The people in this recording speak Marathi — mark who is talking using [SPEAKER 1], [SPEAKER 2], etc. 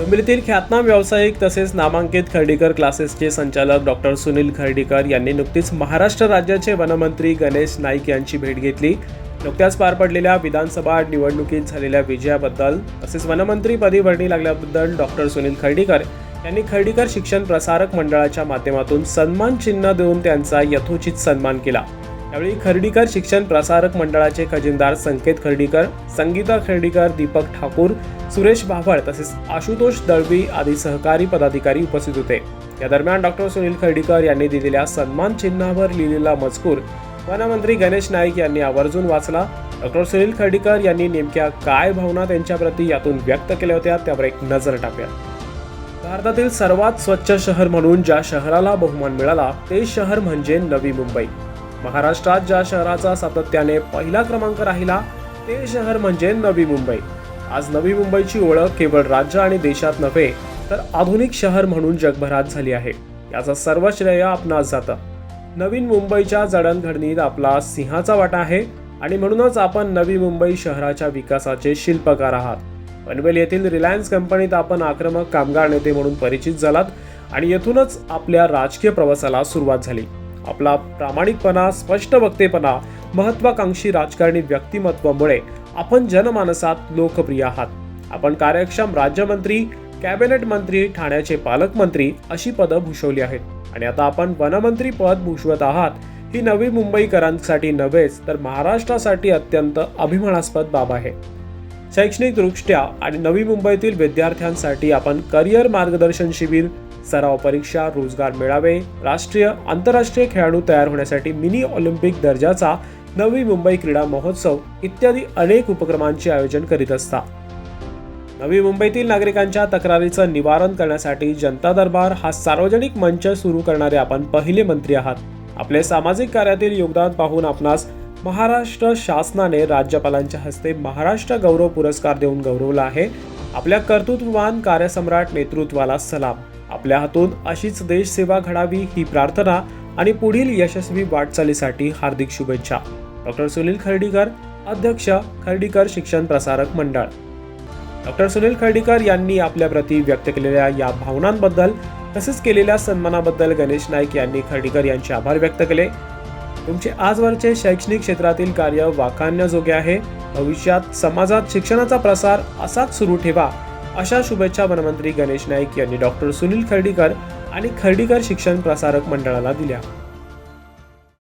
[SPEAKER 1] डोंबिवलीतील ख्यातनाम व्यावसायिक तसेच नामांकित खर्डीकर क्लासेसचे संचालक डॉक्टर सुनील खर्डीकर यांनी नुकतीच महाराष्ट्र राज्याचे वनमंत्री गणेश नाईक यांची भेट घेतली. नुकत्याच पार पडलेल्या विधानसभा निवडणुकीत झालेल्या विजयाबद्दल तसेच वनमंत्रीपदी भरणी लागल्याबद्दल डॉक्टर सुनील खर्डीकर यांनी खर्डीकर शिक्षण प्रसारक मंडळाच्या माध्यमातून सन्मान चिन्ह देऊन त्यांचा यथोचित सन्मान केला. यावेळी खर्डीकर शिक्षण प्रसारक मंडळाचे खजिनदार संकेत खर्डीकर संगीता खर्डीकर दीपक ठाकूर सुरेश भाभळ तसेच आशुतोष दळवी आदी सहकारी पदाधिकारी उपस्थित होते. या दरम्यान डॉक्टर सुनील खर्डीकर यांनी दिलेल्या सन्मान चिन्हावर लिहिलेला मजकूर वनमंत्री गणेश नाईक यांनी आवर्जून वाचला. डॉक्टर सुनील खर्डीकर यांनी नेमक्या काय भावना त्यांच्याप्रती यातून व्यक्त केल्या होत्या त्यावर एक नजर टाकूया. भारतातील सर्वात स्वच्छ शहर म्हणून ज्या शहराला बहुमान मिळाला ते शहर म्हणजे नवी मुंबई. महाराष्ट्रात ज्या शहराचा सातत्याने पहिला क्रमांक राहिला ते शहर म्हणजे नवी मुंबई. आज नवी मुंबईची ओळख केवळ राज्य आणि देशात नव्हे तर आधुनिक शहर म्हणून जगभरात झाली आहे. याचा सर्व श्रेय आपणास जातं. नवीन मुंबईच्या जडणघडणीत आपला सिंहाचा वाटा आहे आणि म्हणूनच आपण नवी मुंबई शहराच्या विकासाचे शिल्पकार आहात. पनवेल येथील रिलायन्स कंपनीत आपण आक्रमक कामगार नेते म्हणून परिचित झालात आणि येथूनच आपल्या राजकीय प्रवासाला सुरुवात झाली. आपला प्रामाणिकपणा स्पष्ट वक्तेपणा महत्वाकांक्षी राजकारणी व्यक्तिमत्वामुळे आपण जनमानसात लोकप्रिय आहात. आपण कार्यक्षम राज्यमंत्री कॅबिनेट मंत्री ठाण्याचे पालकमंत्री अशी पदं भूषवली आहेत. आणि आता आपण वनमंत्री पद भूषवत आहात. ही नवी मुंबईकरांसाठी नव्हेच तर महाराष्ट्रासाठी अत्यंत अभिमानास्पद बाब आहे. शैक्षणिकदृष्ट्या आणि नवी मुंबईतील विद्यार्थ्यांसाठी आपण करिअर मार्गदर्शन शिबिर सराव परीक्षा रोजगार मेळावे राष्ट्रीय आंतरराष्ट्रीय खेळाडू तयार होण्यासाठी मिनी ऑलिम्पिक दर्जाचा नवी मुंबई क्रीडा महोत्सव इत्यादी अनेक उपक्रमांचे आयोजन करीत असतात नवी मुंबईतील नागरिकांच्या तक्रारीचं निवारण करण्यासाठी जनता दरबार हा सार्वजनिक मंच सुरू करणारे आपण पहिले मंत्री आहात. आपले सामाजिक कार्यातील योगदान पाहून आपणास महाराष्ट्र शासनाने राज्यपालांच्या हस्ते महाराष्ट्र गौरव पुरस्कार देऊन गौरवला आहे. आपल्या कर्तृत्ववान कार्यसम्राट नेतृत्वाला सलाम. आपल्या हातून अशीच देशसेवा घडावी ही प्रार्थना आणि पुढील यशस्वी वाटचालीसाठी हार्दिक शुभेच्छा. डॉक्टर सुनील खर्डीकर अध्यक्ष खर्डीकर शिक्षण प्रसारक मंडळ. डॉक्टर सुनील खर्डीकर यांनी आपल्या प्रती व्यक्त केलेल्या या भावनांबद्दल तसेच केलेल्या सन्मानाबद्दल गणेश नाईक यांनी खर्डीकर यांचे आभार व्यक्त केले. तुमचे आजवरचे शैक्षणिक क्षेत्रातील कार्य वाखाणण्याजोगे आहे. भविष्यात समाजात शिक्षणाचा प्रसार असाच सुरू ठेवा. अशा शुभेच्छा वनमंत्री गणेश नाईक यांनी डॉक्टर सुनील खर्डीकर आणि खर्डीकर शिक्षण प्रसारक मंडळाला दिल्या.